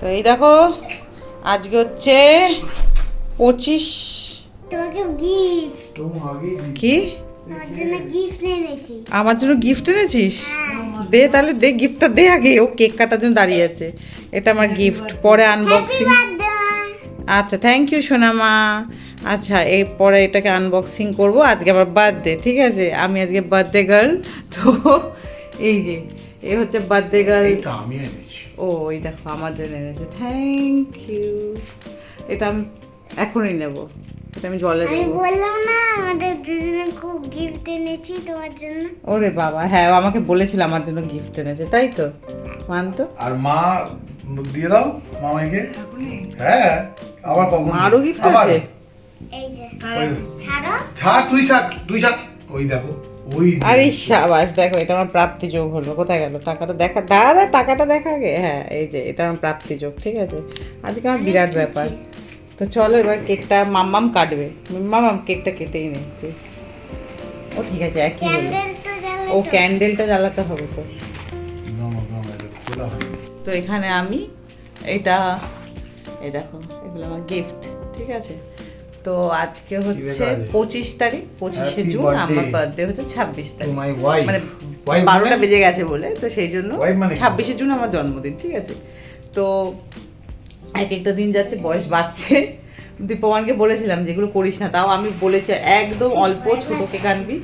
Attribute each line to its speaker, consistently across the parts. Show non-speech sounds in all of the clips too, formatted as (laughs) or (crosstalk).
Speaker 1: তো এই দেখো আজকে হচ্ছে পঁচিশ কি? আমার জন্য গিফট এনেছিস? দে তাহলে দে গিফটটা দে আগে। ও কেক কাটার জন্য দাঁড়িয়ে আছে। এটা আমার গিফট পরে আনবক্সিং আচ্ছা থ্যাংক ইউ সোনামা। আচ্ছা এই পরে এটাকে আনবক্সিং করব। আজকে আমার বার্থডে ঠিক আছে? আমি আজকে বার্থডে গার্ল তো এই যে এ হচ্ছে বার্থডে গার্ল
Speaker 2: এটা আমি এনেছি।
Speaker 1: ও এই দেখো আমার জন্য এনেছে। থ্যাংক ইউ এটা আমি এখনই নেব। এটা আমি জলে
Speaker 3: আমি
Speaker 1: দেবো।
Speaker 3: বললাম না আমাদের দুজনে খুব গিফট এনেছি তোমার জন্য।
Speaker 1: ওরে বাবা হ্যাঁ ও আমাকে বলেছিল আমার জন্য গিফট এনেছে তাই তো? মানতো?
Speaker 2: আর মা দিয়ে দাও মামাইকে। হ্যাঁ আবার কখন
Speaker 1: আরও গিফট
Speaker 2: আবার?
Speaker 1: আছে?
Speaker 3: এই যে। ছাড়ো।
Speaker 2: ছাড় তুই ছাড় তুই ছাড়। ওই দেখো।
Speaker 1: আরে সাবাস দেখো এটা আমার প্রাপ্তি যোগ হলো। কোথায় গেল? টাকাটা দেখা দাঁড়া টাকাটা দেখা আগে। হ্যাঁ এই যে এটা আমার প্রাপ্তি যোগ ঠিক আছে? আজকে আমার বিরাট ব্যাপার। তো চলো এবার কেকটা মাম্মাম কাটবে। মাম্মাম কেকটা কেটেই নেই তুই। ও ঠিক আছে একই হলো। ও ক্যান্ডেলটা জ্বালাতে হবে তো। তো এখানে আমি এটা এই দেখো এগুলো আমার গিফট ঠিক আছে? তো আজকে হচ্ছে পঁচিশ তারিখ পঁচিশে জুন আমার বার্থডে হচ্ছে ছাব্বিশ তারিখ। মানে বারোটা
Speaker 2: মানে?
Speaker 1: বেজে গেছে বলে তো সেই জন্য
Speaker 2: মানে
Speaker 1: ছাব্বিশে জুন আমার জন্মদিন ঠিক আছে? তো এক একটা দিন যাচ্ছে বয়স বাড়ছে। দীপমানকে বলেছিলাম যেগুলো করিস না তাও আমি বলেছি একদম অল্প ছোট কেক আনবি।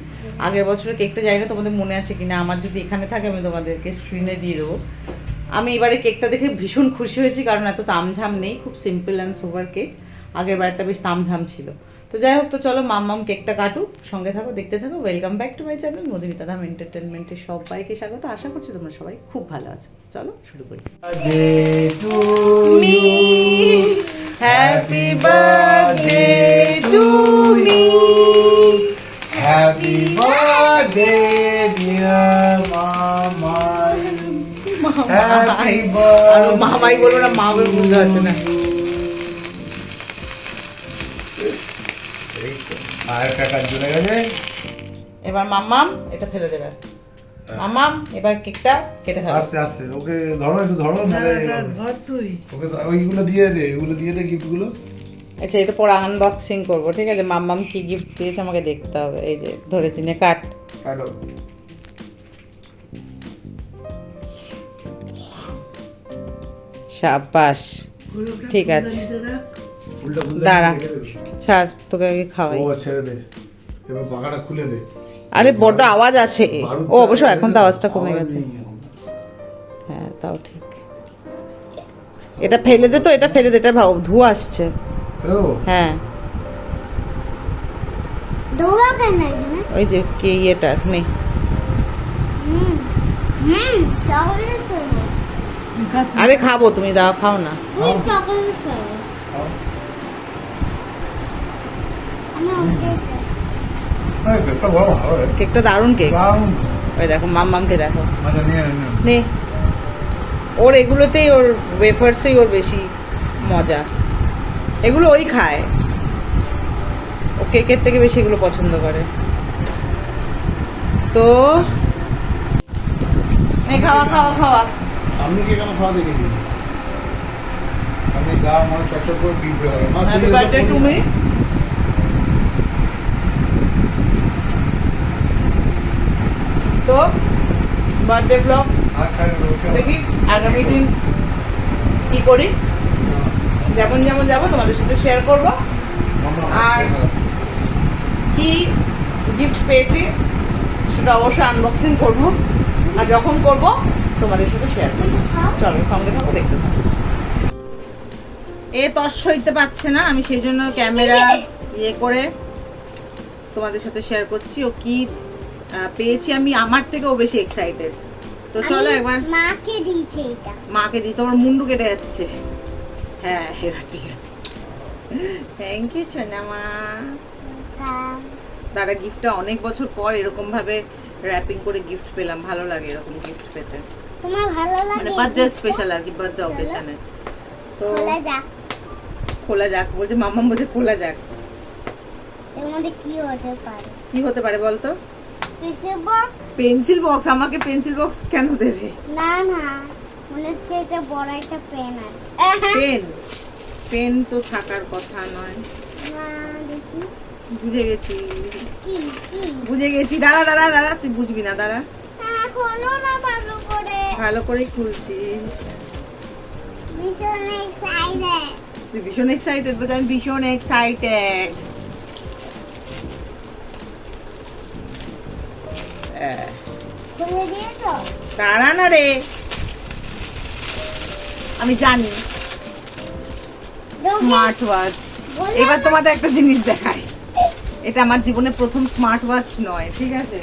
Speaker 1: আগের বছরের কেকটা জানি না তোমাদের মনে আছে কিনা আমার যদি এখানে থাকে আমি তোমাদেরকে স্ক্রিনে দিয়ে দেবো। আমি এবারে কেকটা দেখে ভীষণ খুশি হয়েছি কারণ এত তামঝাম নেই খুব সিম্পল অ্যান্ড সুপার কেক আগের বারটা বেশ তামঝাম ছিল। তো যাই হোক তো চলো মাম মাম কেকটা কাটুক সঙ্গে থাকো দেখতে থাকো। Welcome back to my channel Madhumita Dham এন্টারটেনমেন্টের সবাইকে স্বাগত। আশা করছি তোমরা সবাই খুব ভালো আছো। চলো শুরু করি। Me. Happy birthday,
Speaker 2: dear Mamai. (laughs) Happy
Speaker 1: আর
Speaker 2: birthday.
Speaker 1: মামাই বলব না মা বলে বুঝতে পারছে না।
Speaker 2: আর একটা কাজ চলে গেছে।
Speaker 1: এবার মাম্মাম এটা ফেলে দেবে। মাম্মাম এবার কেকটা কেটে ফেলো।
Speaker 2: আস্তে আস্তে ওকে ধরো একটু ধরো নাহলে ওকে ওইগুলো দিয়ে দে ওইগুলো দিয়ে দে গিফটগুলো
Speaker 1: আচ্ছা এটা পরে আনবক্সিং করব ঠিক আছে? মাম্মাম কি গিফট দিয়েছে আমাকে দেখতে হবে। এই যে ধরেছি নে কাট।
Speaker 2: কাটো।
Speaker 1: সাবাস। ঠিক আছে। দাঁড়া। ছাড় তোকে আগে খাওয়াই।
Speaker 2: ও ছেড়ে দে। এবার পাখাটা খুলে দে।
Speaker 1: আরে বড্ড আওয়াজ আসে ও অবশ্য এখন তো আওয়াজটা কমে গেছে। হ্যাঁ তাও ঠিক। এটা ফেলে দে তো এটা ফেলে দে এটা ভাও- ধোঁয়া আসছে। হ্যাঁ।
Speaker 3: ধোয়া কেন
Speaker 1: ওই যে কে ইয়েটা নেই আরে খাব তুমি দাও খাও না
Speaker 3: ফুল চকলেট ফ্লেভার
Speaker 2: খাও।
Speaker 3: আমি ওকে
Speaker 2: আরে, কেকটা
Speaker 1: দারুণ কেক। ওই দেখো মাম্মামকে দেখো।
Speaker 2: আচ্ছা, নে, নিয়ে নে।
Speaker 1: নে। ওর এগুলোতেই ওর ওয়েফার্সেই ওর বেশি মজা। এগুলো ওই খায়। ও কেকের থেকে বেশি এগুলো পছন্দ করে। তো নে খাওয়া খাওয়া খাওয়া।
Speaker 2: আপনি কি কেন খাওয়া দেখেছি আপনি গা মানে চচ্চর করে পিঁপড়ে হবে।
Speaker 1: হ্যাপি বার্থডে টু মি তো বার্থডে ব্লগ দেখি আগামী দিন কি করি? যেমন যেমন যাব তোমাদের সাথে শেয়ার করব। আর- কি গিফট পেয়েছি সেটা অবশ্যই আনবক্সিং করব। আর যখন করব তোমাদের সাথে শেয়ার করব। চলো সঙ্গে থাকো দেখতে থাকো। এ তস সইতে পারছে না আমি সেই জন্য ক্যামেরা ইয়ে করে তোমাদের সাথে শেয়ার করছি। ও কি পেয়েছি আমি আমার থেকেও বেশি এক্সাইটেড তো চলো একবার।
Speaker 3: মাকে দিয়েছি এটা।
Speaker 1: মাকে দিই তোমার মুন্ডু কেটে যাচ্ছে। হ্যাঁ এবার ঠিক আছে। থ্যাংক ইউ সোনামা। দাদা গিফটটা অনেক বছর পর এরকম ভাবে র্যাপিং করে গিফট পেলাম। ভালো লাগে এরকম গিফট পেতে।
Speaker 3: তোমার ভালো লাগে মানে
Speaker 1: বার্থডে স্পেশাল আর কি বার্থডে অকেশনে তো
Speaker 3: খোলা যাক।
Speaker 1: খোলা যাক বলছে মাম্মা বলছে খোলা যাক।
Speaker 3: এর মধ্যে কি হতে পারে?
Speaker 1: কি হতে পারে বলতো?
Speaker 3: পিসে বক্স
Speaker 1: পেন্সিল বক্স আমাকে পেন্সিল বক্স কেন দেবে?
Speaker 3: না না মনে হচ্ছে এটা বড় একটা পেন আছে।
Speaker 1: পেন পেন তো থাকার কথা নয়।
Speaker 3: না, দেখি।
Speaker 1: বুঝে গেছি।
Speaker 3: কি কি?
Speaker 1: বুঝে গেছি। দাঁড়া দাঁড়া দাঁড়া তুই বুঝবি না দাঁড়া।
Speaker 3: হ্যাঁ, খোলো না ভালো করে।
Speaker 1: ভালো করেই খুলছি।
Speaker 3: ভীষণ এক্সাইটেড
Speaker 1: তুই ভীষণ এক্সাইটেড বলতে আমি ভীষণ এক্সাইটেড
Speaker 3: খুলে
Speaker 1: দাঁড়া না রে আমি জানি। স্মার্ট ওয়াচ এবার তোমাদের একটা জিনিস দেখাই। এটা আমার জীবনে প্রথম স্মার্ট ওয়াচ নয় ঠিক আছে?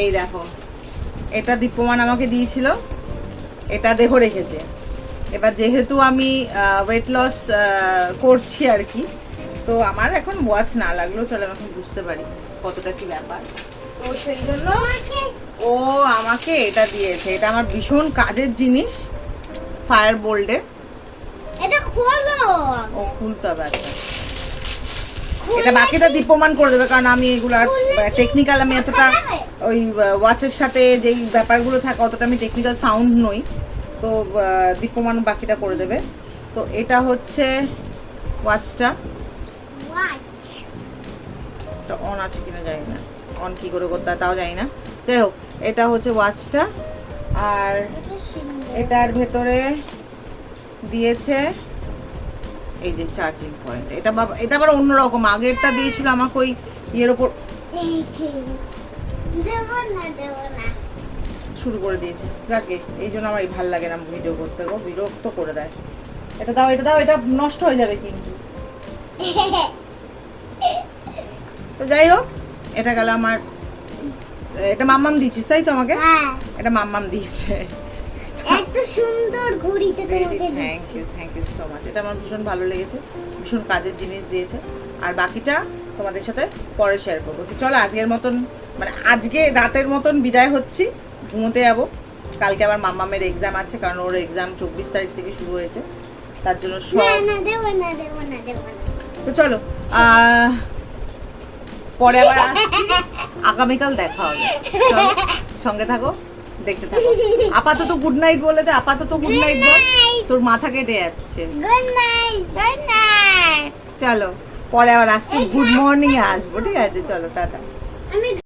Speaker 1: এই দেখো এটা দীপ্যমান আমাকে দিয়েছিল। এটা দেহ রেখেছে। এবার যেহেতু আমি ওয়েট লস করছি আর কি তো আমার এখন ওয়াচ না লাগলেও চলে আমি এখন বুঝতে পারি কতটা কি ব্যাপার। তো সেই জন্য ও আমাকে এটা দিয়েছে এটা আমার ভীষণ কাজের জিনিস ফায়ার বোল্ডের
Speaker 3: এটা খোলো।
Speaker 1: ও খুলতে হবে একটা। এটা বাকিটা দীপ্যমান করে দেবে কারণ আমি এগুলো আর টেকনিক্যাল আমি এতটা ওই ওয়াচের সাথে যেই ব্যাপারগুলো থাকে অতটা আমি টেকনিক্যাল সাউন্ড নই। তো দীপ্যমান বাকিটা করে দেবে। তো এটা হচ্ছে ওয়াচটা
Speaker 3: ওয়াচ
Speaker 1: এটা অন আছে কিনা জানি না। অন কি করে করতে হয় তাও জানি না। যাই হোক এটা হচ্ছে ওয়াচটা আর এটার ভেতরে দিয়েছে এই যে চার্জিং পয়েন্ট এটা বাবা এটা আবার অন্যরকম। আগেরটা দিয়েছিল আমাকে ওই ইয়ের ওপর। শুরু করে দিয়েছে। যাকে এই জন্য আমার ভালো লাগে না ভিডিও করতে গো। বিরক্ত করে দেয়। এটা দাও এটা দাও এটা নষ্ট হয়ে যাবে কিন্তু। (laughs) তো যাই হোক এটা গেল আমার এটা মাম্মাম দিয়েছিস তাই তো আমাকে?
Speaker 3: হ্যাঁ।
Speaker 1: এটা মাম্মাম দিয়েছে।
Speaker 3: এত সুন্দর ঘড়িটা তোমাকে
Speaker 1: thank you thank you so much এটা আমার ভীষণ ভালো লেগেছে ভীষণ কাজের জিনিস দিয়েছে। আর বাকিটা তোমাদের সাথে পরে শেয়ার করব। তো চলো আজকের মতন মানে আজকে রাতের মতন বিদায় হচ্ছি ঘুমোতে যাব। কালকে আবার মাম্মামের এক্সাম আছে কারণ ওর এক্সাম চব্বিশ তারিখ থেকে শুরু হয়েছে। তার জন্য সব তো চলো আহ, পরে আবার আসছি। আগামীকাল দেখা হবে। সঙ্গে থাকো দেখতে থাকো। আপাতত গুড নাইট বলে দে আপাতত গুড নাইট বল। তোর মাথা কেটে যাচ্ছে।
Speaker 3: গুড নাইট গুড নাইট
Speaker 1: চলো পরে আবার আসছি। গুড মর্নিং এ আসব ঠিক আছে? চলো টাটা।